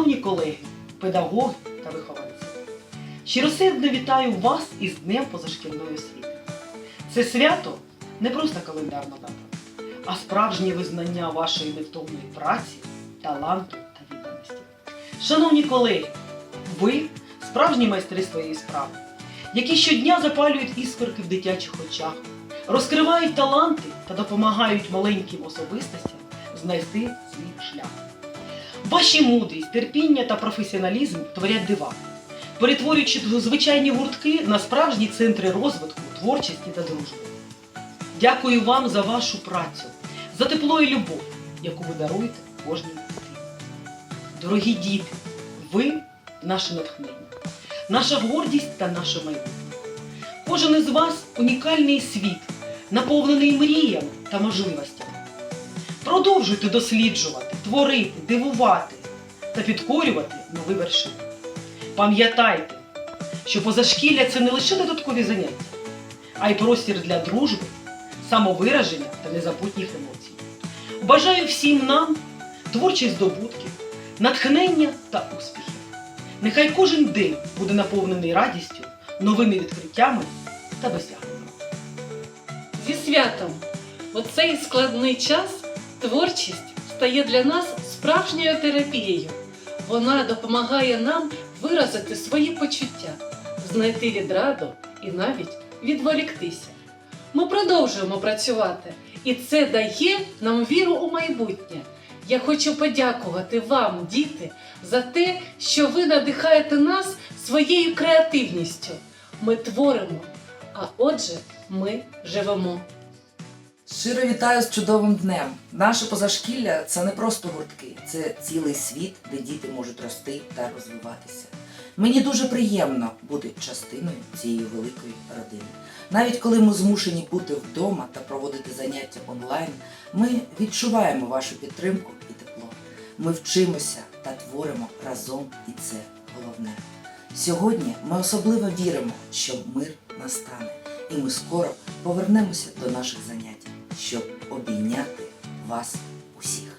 Шановні колеги, педагоги та вихованці, щиросердно вітаю вас із Днем позашкільної освіти. Це свято не просто календарна дата, а справжнє визнання вашої невтомної праці, таланту та відданості. Шановні колеги, ви справжні майстри своєї справи, які щодня запалюють іскорки в дитячих очах, розкривають таланти та допомагають маленьким особистостям знайти свій шлях. Ваші мудрість, терпіння та професіоналізм творять дива, перетворюючи звичайні гуртки на справжні центри розвитку, творчості та дружби. Дякую вам за вашу працю, за тепло і любов, яку ви даруєте кожній дитині. Дорогі діти, ви наше натхнення, наша гордість та наше майбутнє. Кожен із вас унікальний світ, наповнений мріями та можливостями. Продовжуйте досліджувати, творити, дивувати та підкорювати нові вершини. Пам'ятайте, що позашкілля це не лише додаткові заняття, а й простір для дружби, самовираження та незабутніх емоцій. Бажаю всім нам творчих здобутків, натхнення та успіхів. Нехай кожен день буде наповнений радістю, новими відкриттями та досягненнями. Зі святом! У цей складний час творчість стає для нас справжньою терапією. Вона допомагає нам виразити свої почуття, знайти відраду і навіть відволіктися. Ми продовжуємо працювати, і це дає нам віру у майбутнє. Я хочу подякувати вам, діти, за те, що ви надихаєте нас своєю креативністю. Ми творимо, а отже, ми живемо. Щиро вітаю з чудовим днем. Наше позашкілля це не просто гуртки, це цілий світ, де діти можуть рости та розвиватися. Мені дуже приємно бути частиною цієї великої родини. Навіть коли ми змушені бути вдома та проводити заняття онлайн, ми відчуваємо вашу підтримку і тепло. Ми вчимося та творимо разом, і це головне. Сьогодні ми особливо віримо, що мир настане, і ми скоро повернемося до наших занять, щоб обійняти вас усіх.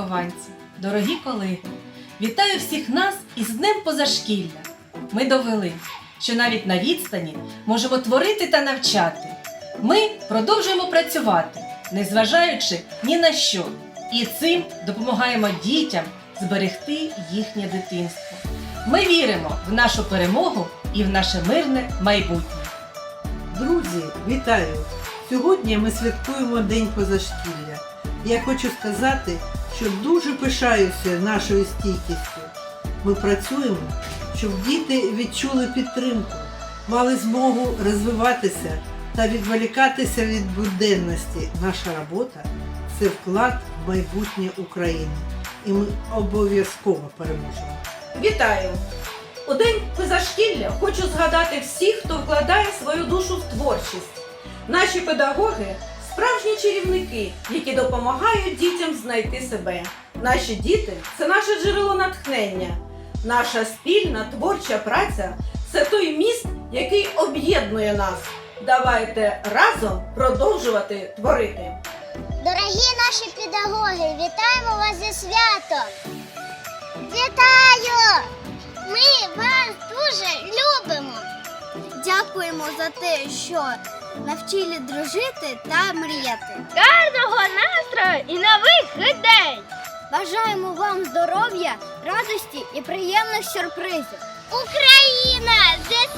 Вихованці, дорогі колеги, вітаю всіх нас із Днем позашкілля. Ми довели, що навіть на відстані можемо творити та навчати. Ми продовжуємо працювати, незважаючи ні на що, і цим допомагаємо дітям зберегти їхнє дитинство. Ми віримо в нашу перемогу і в наше мирне майбутнє. Друзі, вітаю! Сьогодні ми святкуємо День позашкілля. Я хочу сказати, що дуже пишаюся нашою стійкістю. Ми працюємо, щоб діти відчули підтримку, мали змогу розвиватися та відволікатися від буденності. Наша робота це вклад в майбутнє України. І ми обов'язково переможемо. Вітаю! У день позашкілля хочу згадати всіх, хто вкладає свою душу в творчість. Наші педагоги справжні чарівники, які допомагають дітям знайти себе. Наші діти це наше джерело натхнення. Наша спільна творча праця це той міст, який об'єднує нас. Давайте разом продовжувати творити. Дорогі Наші педагоги, вітаємо вас зі святом! Вітаю! Ми вас дуже любимо! Дякуємо за те, що навчили дружити та мріяти. Гарного настрою і нових ідей! Бажаємо вам здоров'я, радості і приємних сюрпризів! Україна! Зі